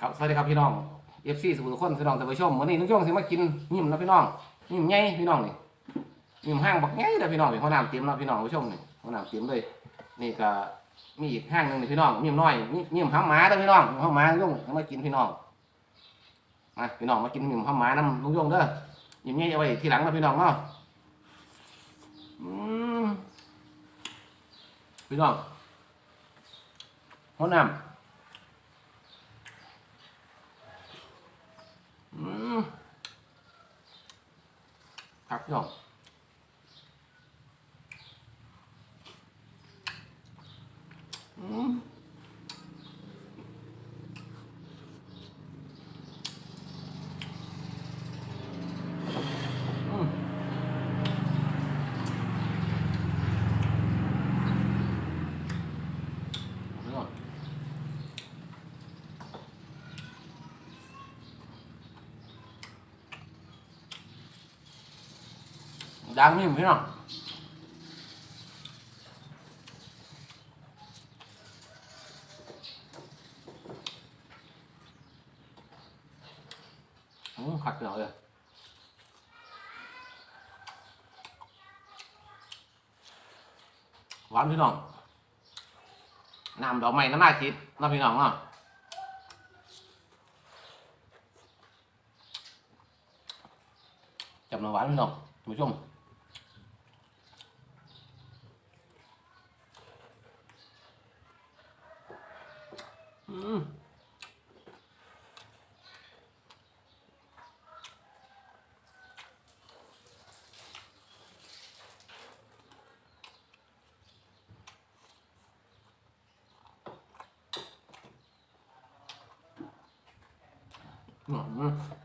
ครับสวัสดีครับพี่น้องเอฟซีสุขุมคนพี่น้องท่านผู้ชมวันนี้นุ้งโยงสิมากินนิ่มนะพี่น้องนิ่มใหญ่พี่น้องนี่นิ่มห้างบักใหญ่เด้อพี่น้องนี่เขาน้ำเต็มแล้วพี่น้องผู้ชมนี่เขาน้ำเต็มเลยนี่ก็มีอีกห้างหนึ่งนี่พี่น้องนิ่มน้อยนิ่มห้างหมาเด้อพี่น้องนิ่มห้างหมานุ้งยงเอามากินพี่น้องมาพี่น้องมากินนิ่มห้างหมาน้ำนุ้งโยงเด้อนิ่มใหญ่เอาไว้ทีหลังนะพี่น้องเนาะพี่น้องเขาน้ำ อืม ครับพี่น้อง ดังนี่พี่น้องอืมขัดเหนียวเลยหวานพี่น้องน้ำดอกไม้น้ำมาคิดน้ำพี่น้องเนาะจับน้ำหวานพี่น้องผู้ชม อืมอืม